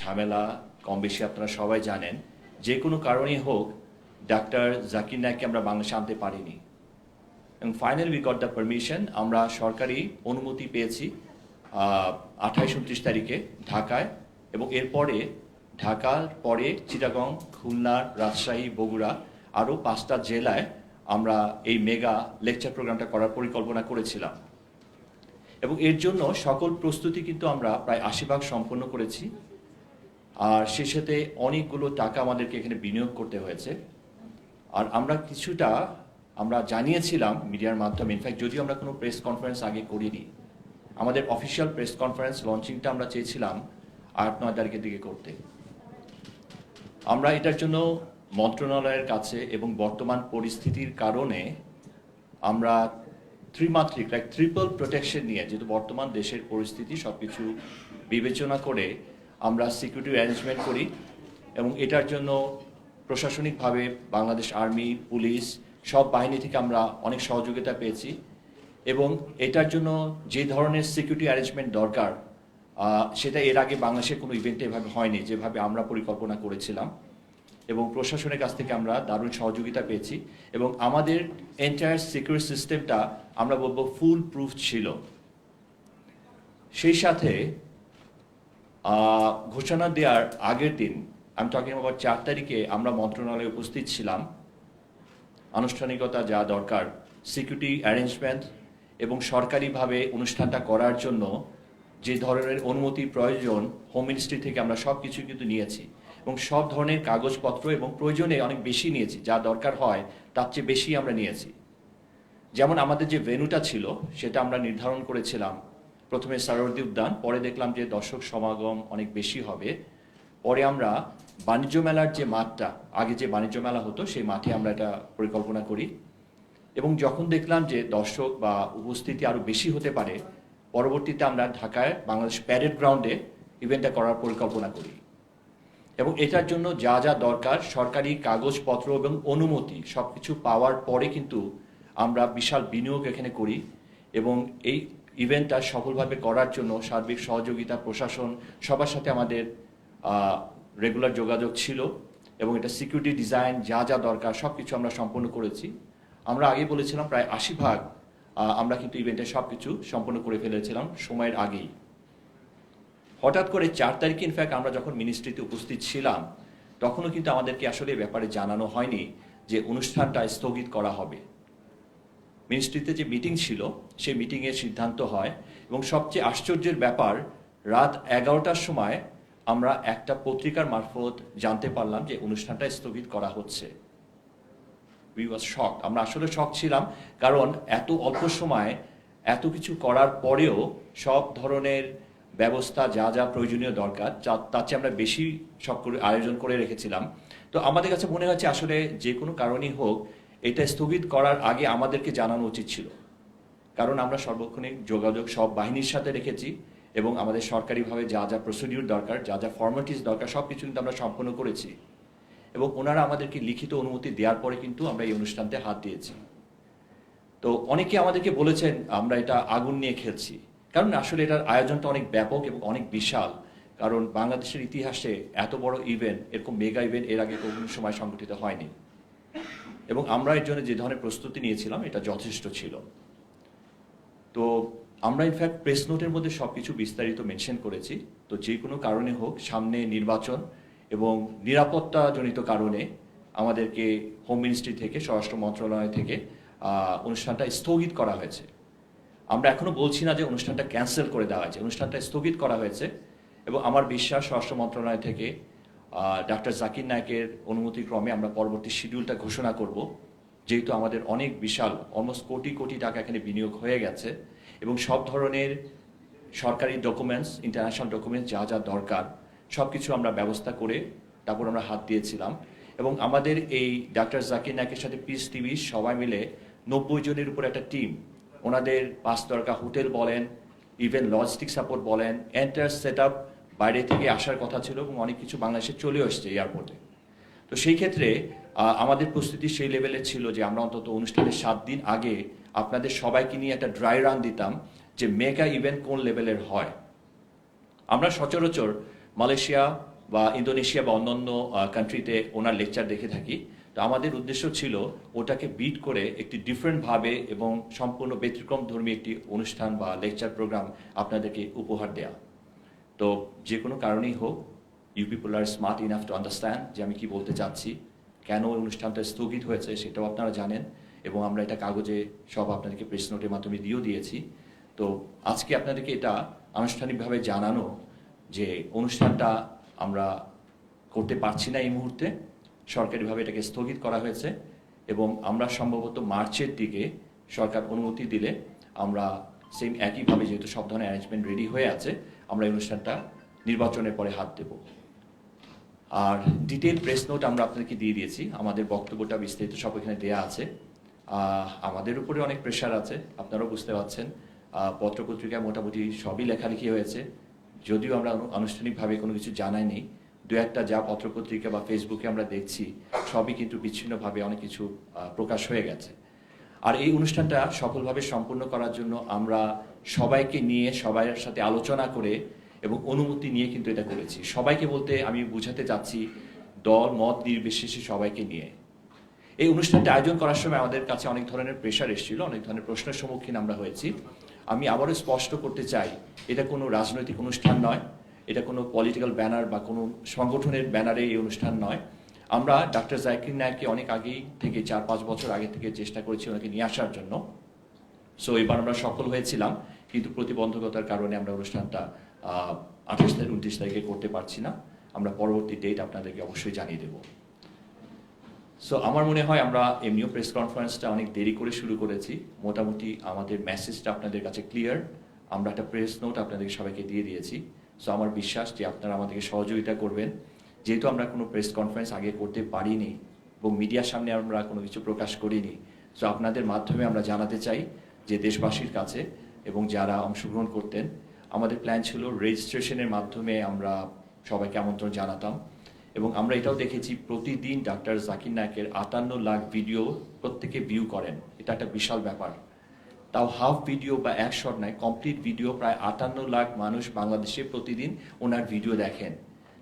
ঝামেলা কম বেশি আপনারা সবাই জানেন। যে কোনো কারণেই হোক, ডাক্তার জাকির নায়ককে আমরা বাংলাদেশে আনতে পারিনি। এবং final we got the permission, আমরা সরকারি অনুমতি পেয়েছি আঠাইশ, উনত্রিশ তারিখে ঢাকায়। এবং এরপরে ঢাকার পরে চিটাগং, খুলনা, রাজশাহী, বগুড়া আরও পাঁচটা জেলায় আমরা এই মেগা লেকচার প্রোগ্রামটা করার পরিকল্পনা করেছিলাম। এবং এর জন্য সকল প্রস্তুতি কিন্তু আমরা প্রায় আশি ভাগ সম্পন্ন করেছি। আর সে সাথে অনেকগুলো টাকা আমাদেরকে এখানে বিনিয়োগ করতে হয়েছে। আর আমরা কিছুটা আমরা জানিয়েছিলাম মিডিয়ার মাধ্যমে ইনফ্যাক্ট যদিও আমরা কোনো প্রেস কনফারেন্স আগে করিনি, আমাদের অফিসিয়াল প্রেস কনফারেন্স লঞ্চিংটা আমরা চেয়েছিলাম আট, নয় তারিখের দিকে করতে। আমরা এটার জন্য মন্ত্রণালয়ের কাছে এবং বর্তমান পরিস্থিতির কারণে আমরা ত্রিমাত্রিক লাইক ট্রিপল প্রোটেকশন নিয়ে, যেহেতু বর্তমান দেশের পরিস্থিতি সব কিছু বিবেচনা করে আমরা সিকিউরিটি অ্যারেঞ্জমেন্ট করি এবং এটার জন্য প্রশাসনিকভাবে বাংলাদেশ আর্মি, পুলিশ সব বাহিনী থেকে আমরা অনেক সহযোগিতা পেয়েছি এবং এটার জন্য যে ধরনের সিকিউরিটি অ্যারেঞ্জমেন্ট দরকার সেটা এর আগে বাংলাদেশের কোনো ইভেন্টে এভাবে হয়নি, যেভাবে আমরা পরিকল্পনা করেছিলাম এবং প্রশাসনের কাছ থেকে আমরা দারুণ সহযোগিতা পেয়েছি এবং আমাদের এন্টায়ার সিকিউরিটি সিস্টেমটা আমরা বলব ফুল প্রুফ ছিল। সেই সাথে ঘোষণা দেওয়ার আগের দিন, আমি টকিং আবার চার তারিখে আমরা মন্ত্রণালয়ে উপস্থিত ছিলাম। আনুষ্ঠানিকতা যা দরকার সিকিউরিটি অ্যারেঞ্জমেন্ট এবং সরকারিভাবে অনুষ্ঠানটা করার জন্য যে ধরনের অনুমতি প্রয়োজন হোম মিনিস্ট্রি থেকে আমরা সব কিছু কিন্তু নিয়েছি এবং সব ধরনের কাগজপত্র এবং প্রয়োজনে অনেক বেশি নিয়েছি, যা দরকার হয় তার চেয়ে বেশি আমরা নিয়েছি। যেমন আমাদের যে ভেনুটা ছিল, সেটা আমরা নির্ধারণ করেছিলাম। প্রথমে সারোয়ার্দী উদ্যান, পরে দেখলাম যে দর্শক সমাগম অনেক বেশি হবে। পরে আমরা বাণিজ্য মেলার যে মাঠটা, আগে যে বাণিজ্য মেলা হতো, সেই মাঠে আমরা এটা পরিকল্পনা করি। এবং যখন দেখলাম যে দর্শক বা উপস্থিতি আরও বেশি হতে পারে, পরবর্তীতে আমরা ঢাকায় বাংলাদেশ প্যারেড গ্রাউন্ডে ইভেন্টটা করার পরিকল্পনা করি। এবং এটার জন্য যা যা দরকার, সরকারি কাগজপত্র এবং অনুমতি সব কিছু পাওয়ার পরে কিন্তু আমরা বিশাল বিনিয়োগ এখানে করি। এবং এই ইভেন্টটা সফলভাবে করার জন্য সার্বিক সহযোগিতা, প্রশাসন, সবার সাথে আমাদের রেগুলার যোগাযোগ ছিল এবং এটা সিকিউরিটি ডিজাইন যা যা দরকার সব কিছু আমরা সম্পন্ন করেছি। আমরা আগে বলেছিলাম প্রায় আশি ভাগ আমরা কিন্তু ইভেন্টে সব কিছু সম্পন্ন করে ফেলেছিলাম সময়ের আগেই। হঠাৎ করে চার তারিখে ইনফ্যাক্ট আমরা যখন মিনিস্ট্রিতে উপস্থিত ছিলাম, তখনও কিন্তু আমাদেরকে আসলে ব্যাপারে জানানো হয়নি যে অনুষ্ঠানটা স্থগিত করা হবে। মিনিস্ট্রিতে যে মিটিং ছিল, সেই মিটিংয়ের সিদ্ধান্ত হয় এবং সবচেয়ে আশ্চর্যের ব্যাপার, রাত এগারোটার সময় আমরা একটা পত্রিকার মারফত জানতে পারলাম যে অনুষ্ঠানটা স্থগিত করা হচ্ছে। উই ওয়াজ শক আমরা আসলে শক ছিলাম কারণ এত অল্প সময়, এত কিছু করার পরেও সব ধরনের ব্যবস্থা, যা যা প্রয়োজনীয় দরকার যা- তার চেয়ে আমরা বেশি সব করে আয়োজন করে রেখেছিলাম। তো আমাদের কাছে মনে হচ্ছে আসলে যে কোনো কারণেই হোক এটা স্থগিত করার আগে আমাদেরকে জানানো উচিত ছিল। কারণ আমরা সর্বক্ষণিক যোগাযোগ সব বাহিনীর সাথে রেখেছি এবং আমাদের সরকারিভাবে যা যা প্রসিডিউর দরকার, যা যা ফর্মালিটিস দরকার সব কিছু কিন্তু আমরা সম্পন্ন করেছি। এবং ওনারা আমাদেরকে লিখিত অনুমতি দেওয়ার পরে কিন্তু আমরা এই অনুষ্ঠানতে হাত দিয়েছি। তো অনেকে আমাদেরকে বলেছেন, আমরা এটা আগুন নিয়ে খেলছি। কারণ আসলে এটার আয়োজনটা অনেক ব্যাপক এবং অনেক বিশাল। কারণ বাংলাদেশের ইতিহাসে এত বড় ইভেন্ট এরকম মেগা ইভেন্ট এর আগে কোনো সময় সংগঠিত হয়নি। এবং আমরা এর জন্য যে ধরনের প্রস্তুতি নিয়েছিলাম, এটা যথেষ্ট ছিল। তো আমরা ইনফ্যাক্ট প্রেস নোটের মধ্যে সব কিছু বিস্তারিত মেনশন করেছি। তো যে কোনো কারণে হোক, সামনে নির্বাচন এবং নিরাপত্তাজনিত কারণে আমাদেরকে হোম মিনিস্ট্রি থেকে, স্বরাষ্ট্র মন্ত্রণালয় থেকে অনুষ্ঠানটা স্থগিত করা হয়েছে। আমরা এখনও বলছি না যে অনুষ্ঠানটা ক্যান্সেল করে দেওয়া হয়েছে। অনুষ্ঠানটা স্থগিত করা হয়েছে এবং আমার বিশ্বাস স্বরাষ্ট্র মন্ত্রণালয় থেকে ডাক্তার জাকির নায়কের অনুমতিক্রমে আমরা পরবর্তী শিডিউলটা ঘোষণা করব, যেহেতু আমাদের অনেক বিশাল অলমোস্ট কোটি কোটি টাকা এখানে বিনিয়োগ হয়ে গেছে এবং সব ধরনের সরকারি ডকুমেন্টস ইন্টারন্যাশনাল ডকুমেন্টস যা যা দরকার সব কিছু আমরা ব্যবস্থা করে তারপর আমরা হাত দিয়েছিলাম। এবং আমাদের এই ডাক্তার জাকির নায়কের সাথে পিস টিভি সবাই মিলে নব্বই জনের উপর একটা টিম ওনাদের পাঁচ দরকার হোটেল বলেন ইভেন লজিস্টিক সাপোর্ট বলেন এন্টার সেট বাইরে থেকে আসার কথা ছিল এবং অনেক কিছু বাংলাদেশে চলে এসছে এয়ারপোর্টে তো সেই ক্ষেত্রে আমাদের প্রস্তুতি সেই লেভেলে ছিল যে আমরা অন্তত অনুষ্ঠানের সাত দিন আগে আপনাদের সবাইকে নিয়ে একটা ড্রাই রান দিতাম যে মেগা ইভেন্ট কোন লেভেলের হয়। আমরা সচরাচর মালয়েশিয়া বা ইন্দোনেশিয়া বা অন্যান্য কান্ট্রিতে ওনার লেকচার দেখে থাকি। তো আমাদের উদ্দেশ্য ছিল ওটাকে বিট করে একটি ডিফারেন্টভাবে এবং সম্পূর্ণ ব্যতিক্রম ধর্মী একটি অনুষ্ঠান বা লেকচার প্রোগ্রাম আপনাদেরকে উপহার দেয়া। তো যে কোনো কারণেই হোক you people are smart enough to understand যে আমি কি বলতে চাচ্ছি, কেন ওই অনুষ্ঠানটা স্থগিত হয়েছে সেটাও আপনারা জানেন এবং আমরা এটা কাগজে সব আপনাদেরকে প্রেস নোটের মাধ্যমে দিয়েও দিয়েছি। তো আজকে আপনাদেরকে এটা আনুষ্ঠানিকভাবে জানানো যে অনুষ্ঠানটা আমরা করতে পারছি না এই মুহূর্তে, সরকারিভাবে এটাকে স্থগিত করা হয়েছে এবং আমরা সম্ভবত মার্চের দিকে সরকার অনুমতি দিলে আমরা সেম একইভাবে যেহেতু সব ধরনের অ্যারেঞ্জমেন্ট রেডি হয়ে আছে আমরা এই অনুষ্ঠানটা নির্বাচনের পরে হাত দেব। আর ডিটেল প্রেস নোট আমরা আপনাদেরকে দিয়ে দিয়েছি। আমাদের বক্তব্যটা বিস্তারিত সব এখানে দেওয়া আছে। আমাদের উপরে অনেক প্রেশার আছে, আপনারাও বুঝতে পারছেন। পত্রপত্রিকায় মোটামুটি সবই লেখালেখি হয়েছে। যদিও আমরা আনুষ্ঠানিকভাবে কোনো কিছু জানাইনি দু একটা যা পত্রপত্রিকা বা ফেসবুকে আমরা দেখছি, সবই কিন্তু বিচ্ছিন্নভাবে অনেক কিছু প্রকাশ হয়ে গেছে। আর এই অনুষ্ঠানটা সফলভাবে সম্পূর্ণ করার জন্য আমরা সবাইকে নিয়ে সবার সাথে আলোচনা করে এবং অনুমতি নিয়ে কিন্তু এটা করেছি। সবাইকে বলতে আমি বুঝাতে চাচ্ছি, দল, মত নির্বিশেষে সবাইকে নিয়ে। এই অনুষ্ঠানটা আয়োজন করার সময় আমাদের কাছে অনেক ধরনের প্রেশার এসেছিল, অনেক ধরনের প্রশ্নের সম্মুখীন আমরা হয়েছি। আমি আবারও স্পষ্ট করতে চাই, এটা কোনো রাজনৈতিক অনুষ্ঠান নয়, এটা কোনো পলিটিক্যাল ব্যানার বা কোনো সংগঠনের ব্যানারে এই অনুষ্ঠান নয়। আমরা ডাক্তার জাকির নায়ককে অনেক আগেই থেকে চার, পাঁচ বছর আগে থেকে চেষ্টা করেছি ওনাকে নিয়ে আসার জন্য। সো এবার আমরা সফল হয়েছিলাম, কিন্তু প্রতিবন্ধকতার কারণে আমরা অনুষ্ঠানটা আঠাশ তারিখ উনত্রিশ তারিখে করতে পারছি না। আমরা পরবর্তী ডেট আপনাদেরকে অবশ্যই জানিয়ে দেবো। সো আমার মনে হয় আমরা এমনিও প্রেস কনফারেন্সটা অনেক দেরি করে শুরু করেছি। মোটামুটি আমাদের মেসেজটা আপনাদের কাছে ক্লিয়ার আমরা একটা প্রেস নোট আপনাদের সবাইকে দিয়ে দিয়েছি। সো আমার বিশ্বাস যে আপনারা আমাদেরকে সহযোগিতা করবেন। যেহেতু আমরা কোনো প্রেস কনফারেন্স আগে করতে পারিনি এবং মিডিয়ার সামনে আমরা কোনো কিছু প্রকাশ করিনি সো আপনাদের মাধ্যমে আমরা জানাতে চাই যে দেশবাসীর কাছে এবং যারা অংশগ্রহণ করতেন, আমাদের প্ল্যান ছিল রেজিস্ট্রেশনের মাধ্যমে আমরা সবাইকে আমন্ত্রণ জানাতাম এবং আমরা এটাও দেখেছি প্রতিদিন ডাক্তার জাকির নায়কের আটান্ন লাখ ভিডিও প্রত্যেকে ভিউ করেন। এটা একটা বিশাল ব্যাপার। তাও হাফ ভিডিও বা এক শট নয় কমপ্লিট ভিডিও প্রায় আটান্ন লাখ মানুষ বাংলাদেশে প্রতিদিন ওনার ভিডিও দেখেন।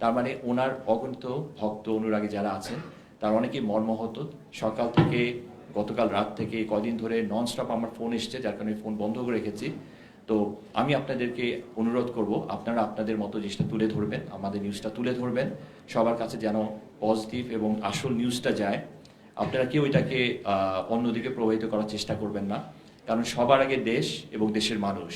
তার মানে ওনার অগণিত ভক্ত অনুরাগী যারা আছেন, তার অনেকেই মর্মহত। সকাল থেকে, গতকাল রাত থেকে কদিন ধরে নন স্টপ আমার ফোন এসছে, যার কারণে ফোন বন্ধ করে রেখেছি। তো আমি আপনাদেরকে অনুরোধ করব, আপনারা আপনাদের মতো জিনিসটা তুলে ধরবেন, আমাদের নিউজটা তুলে ধরবেন। সবার কাছে যেন পজিটিভ এবং আসল নিউজটা যায়। আপনারা কেউ এটাকে অন্যদিকে প্রভাবিত করার চেষ্টা করবেন না। কারণ সবার আগে দেশ এবং দেশের মানুষ।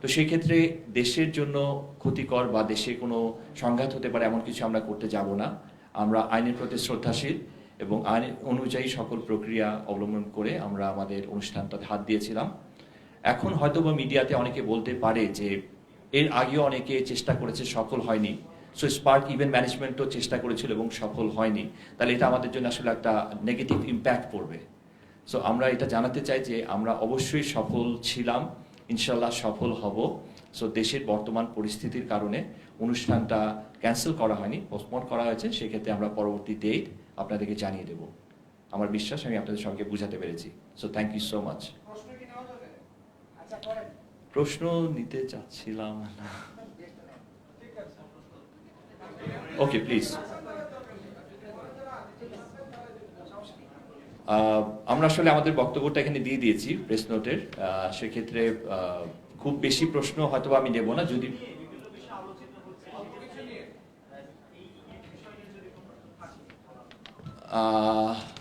তো সেই ক্ষেত্রে দেশের জন্য ক্ষতিকর বা দেশে কোনো সংঘাত হতে পারে এমন কিছু আমরা করতে যাব না। আমরা আইনের প্রতি শ্রদ্ধাশীল এবং আইন অনুযায়ী সকল প্রক্রিয়া অবলম্বন করে আমরা আমাদের অনুষ্ঠানটাতে হাত দিয়েছিলাম। এখন হয়তো বা মিডিয়াতে অনেকে বলতে পারে যে এর আগেও অনেকে চেষ্টা করেছে, সফল হয়নি। সো স্পার্ক ইভেন্ট ম্যানেজমেন্টও চেষ্টা করেছিল এবং সফল হয়নি। তাহলে এটা আমাদের জন্য আসলে একটা নেগেটিভ ইম্প্যাক্ট পড়বে। সো আমরা এটা জানাতে চাই যে আমরা অবশ্যই সফল ছিলাম। ইনশাল্লাহ সফল হব। সো দেশের বর্তমান পরিস্থিতির কারণে অনুষ্ঠানটা ক্যান্সেল করা হয়নি পোস্টপোন করা হয়েছে সেক্ষেত্রে আমরা পরবর্তী ডেট আপনাদেরকে জানিয়ে দেব। আমার বিশ্বাস আমি আপনাদের সবাইকে বুঝাতে পেরেছি। So thank you so much প্রশ্ন নিতে চাচ্ছিলাম না। ওকে প্লিজ আমরা আসলে আমাদের বক্তব্যটা এখানে দিয়ে দিয়েছি প্রেস নোটের সেক্ষেত্রে খুব বেশি প্রশ্ন হয়তো আমি দেব না, যদি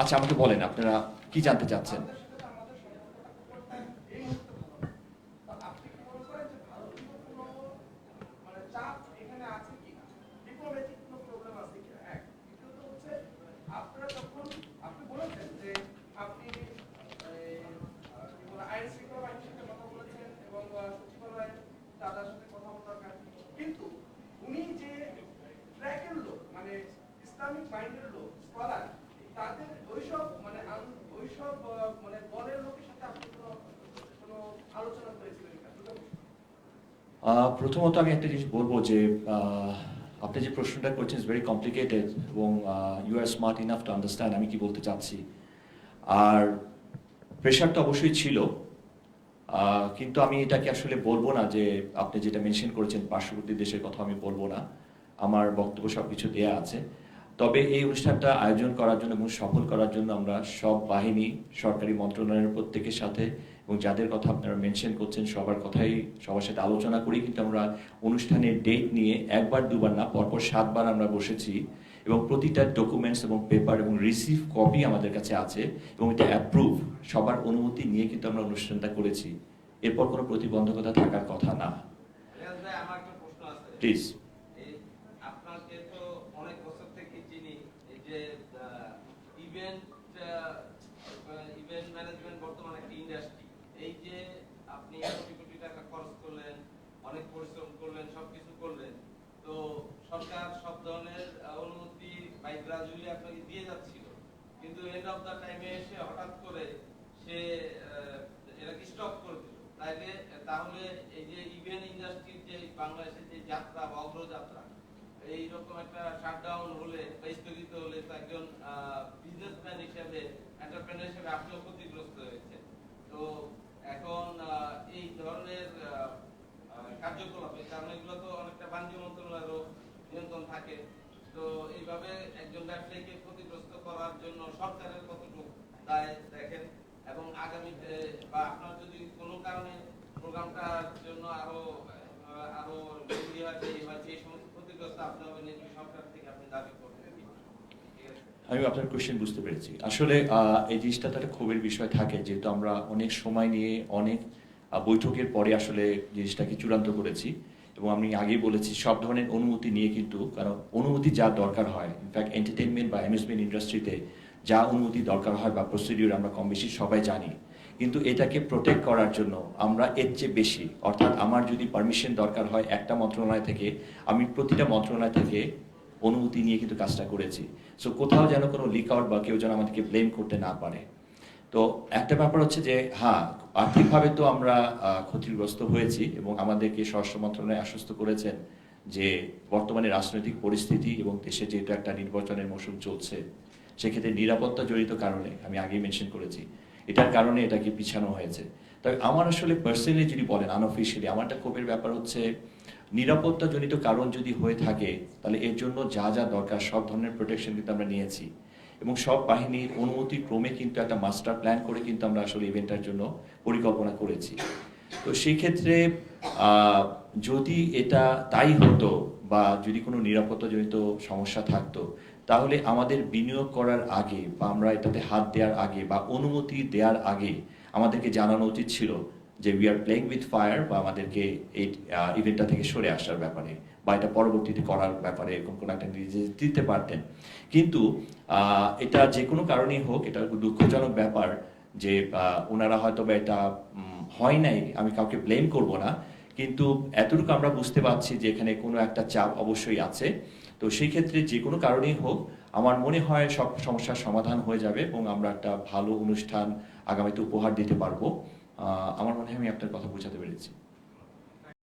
আচ্ছা আমাকে বলেন, আপনারা কি জানতে চাচ্ছেন আপনি কি মনে করেন যে ভারতীয় কোনো মানে চাপ এখানে আছে কিনা ডিপ্লোম্যাটিক কোনো প্রবলেম আছে কিনা এক দ্বিতীয়ত হচ্ছে আপনারা যখন আপনি বলেছেন যে আপনি এই, আহ, কি বলে আইন শৃঙ্খলা বাহিনীর সাথে কথা বলেছেন এবং আহ, সচিবালয়ের দাদার সাথে কথা বলার দরকার কিন্তু উনি যে ট্র্যাকের লোক মানে ইসলামিক মাইন্ডের লোক স্কলার তাদের ওইসব মানে আন- ওইসব আহ, মানে দলের লোকের সাথে আপনি কোনো কোনো আলোচনা করেছিলেন কিনা দুটো প্রশ্ন। আহ, প্রথমত আমি একটা জিনিস বলব যে আপনি যে প্রশ্নটা করছেন ইজ ভেরি কমপ্লিকেটেড এবং you are smart enough to understand আমি কি বলতে চাচ্ছি। আর প্রেশার তো অবশ্যই ছিল কিন্তু আমি এটাকে আসলে বলব না যে, আপনি যেটা মেনশন করেছেন, পার্শ্ববর্তী দেশের কথা আমি বলব না। আমার বক্তব্য সব কিছু দেয়া আছে। তবে এই অনুষ্ঠানটা আয়োজন করার জন্য এবং সফল করার জন্য আমরা সব বাহিনী সরকারি মন্ত্রণালয়ের প্রত্যেকের সাথে এবং যাদের কথা আপনারা মেনশন করছেন সবার কথাই সবার সাথে আলোচনা করি। কিন্তু আমরা অনুষ্ঠানের ডেট নিয়ে একবার দুবার না পরপর সাতবার আমরা বসেছি এবং প্রতিটা ডকুমেন্টস এবং পেপার এবং রিসিভ কপি আমাদের কাছে আছে এবং এটা অ্যাপ্রুভ সবার অনুমতি নিয়ে কিন্তু আমরা অনুষ্ঠানটা করেছি। এরপর কোনো প্রতিবন্ধকতা থাকার কথা না। প্লিজ এই আপনাকে তো অনেক বছর থেকে চিনি এই যে ইভেন্ট ইভেন্ট ম্যানেজমেন্ট বর্তমানে একটা ইন্ডাস্ট্রি এই যে আপনি কোটি কোটি টাকা খরচ করলেন, অনেক পরিশ্রম করলেন, সবকিছু করলেন, তো সরকার সব ধরনের অনুমতি বাই গ্রাজুয়ালি আপনাকে দিয়ে যাচ্ছিল। কিন্তু এন্ড অফ দা টাইমে এসে হঠাৎ করে সে এটাকে স্টপ করে দিল? তাহলে এই যে ইভেন্ট ইন্ডাস্ট্রির যে বাংলাদেশের যে যাত্রা বা অগ্রযাত্রা এইরকম একটা শাটডাউন হলে বা স্থগিত হলে একজন বিজনেসম্যান হিসেবে এন্টারপ্রেনার হিসেবে আপনিও ক্ষতিগ্রস্ত হয়েছে তো এখন এই ধরনের কার্যকলাপে কারণ এগুলো তো অনেকটা বাণিজ্য মন্ত্রণালয়েরও নিয়ন্ত্রণ থাকে। তো এইভাবে একজন ব্যবসায়ীকে ক্ষতিগ্রস্ত করার জন্য সরকারের কতটুকু দায় দেখেন? এবং আগামীতে বা আপনার যদি কোনো কারণে প্রোগ্রামটার জন্য আরও আরও হয় বা এই সমস্ত আমি আপনার কোয়েশ্চেন বুঝতে পেরেছি। আসলে এই জিনিসটা তো একটা ক্ষোভের বিষয় থাকে, যেহেতু আমরা অনেক সময় নিয়ে অনেক বৈঠকের পরে আসলে জিনিসটাকে চূড়ান্ত করেছি। এবং আমি আগেই বলেছি, সব ধরনের অনুমতি নিয়ে কিন্তু, কারণ অনুমতি যা দরকার হয় ইনফ্যাক্ট এন্টারটেনমেন্ট বা অ্যামিউজমেন্ট ইন্ডাস্ট্রিতে যা অনুমতি দরকার হয় বা প্রসিডিউর আমরা কম বেশি সবাই জানি কিন্তু এটাকে প্রোটেক্ট করার জন্য আমরা এর চেয়ে বেশি। অর্থাৎ আমার যদি পারমিশন দরকার হয় একটা মন্ত্রণালয় থেকে, আমি প্রতিটা মন্ত্রণালয় থেকে অনুমতি নিয়ে কিন্তু কাজটা করেছি। সো কোথাও যেন কোনো লিক আউট বা কেউ যেন আমাদেরকে ব্লেম করতে না পারে। তো একটা ব্যাপার হচ্ছে যে হ্যাঁ আর্থিকভাবে তো আমরা ক্ষতিগ্রস্ত হয়েছি এবং আমাদেরকে স্বরাষ্ট্র মন্ত্রণালয় আশ্বস্ত করেছেন যে, বর্তমানে রাজনৈতিক পরিস্থিতি এবং দেশে যেহেতু একটা নির্বাচনের মৌসুম চলছে, সেক্ষেত্রে নিরাপত্তা জড়িত কারণে আমি আগেই মেনশন করেছি। এটার কারণে এটাকে পিছানো হয়েছে। তবে আমার আসলে পার্সোনালি যদি বলেন আনঅফিসিয়ালি আমার একটা ক্ষোভের ব্যাপার হচ্ছে, নিরাপত্তাজনিত কারণ যদি হয়ে থাকে, তাহলে এর জন্য যা যা দরকার, সব ধরনের প্রোটেকশন কিন্তু আমরা নিয়েছি। এবং সব বাহিনীর অনুমতি ক্রমে কিন্তু একটা মাস্টার প্ল্যান করে কিন্তু আমরা আসলে ইভেন্টটার জন্য পরিকল্পনা করেছি। তো সেই ক্ষেত্রে যদি এটা তাই হতো বা যদি কোনো নিরাপত্তাজনিত সমস্যা থাকতো তাহলে আমাদের বিনিয়োগ করার আগে বা আমরা এটাতে হাত দেওয়ার আগে বা অনুমতি দেওয়ার আগে আমাদেরকে জানানো উচিত ছিল যে we are playing with fire বা আমাদেরকে এই ইভেন্টটা থেকে সরে আসার ব্যাপারে বা এটা পরবর্তীতে করার ব্যাপারে এরকম কোনো একটা নির্দেশ দিতে পারতেন। কিন্তু এটা যে কোনো কারণেই হোক, এটা দুঃখজনক ব্যাপার যে ওনারা হয়তো বা এটা হয় নাই, আমি কাউকে ব্লেম করব না। কিন্তু এতটুকু আমরা বুঝতে পারছি যে এখানে কোনো একটা চাপ অবশ্যই আছে। তো সেই ক্ষেত্রে যে কোনো কারণেই হোক, আমার মনে হয় সব সমস্যার সমাধান হয়ে যাবে এবং আমরা একটা ভালো অনুষ্ঠান আগামীতে উপহার দিতে পারব। আমার মনে হয় আমি আপনার কথা বোঝাতে পেরেছি।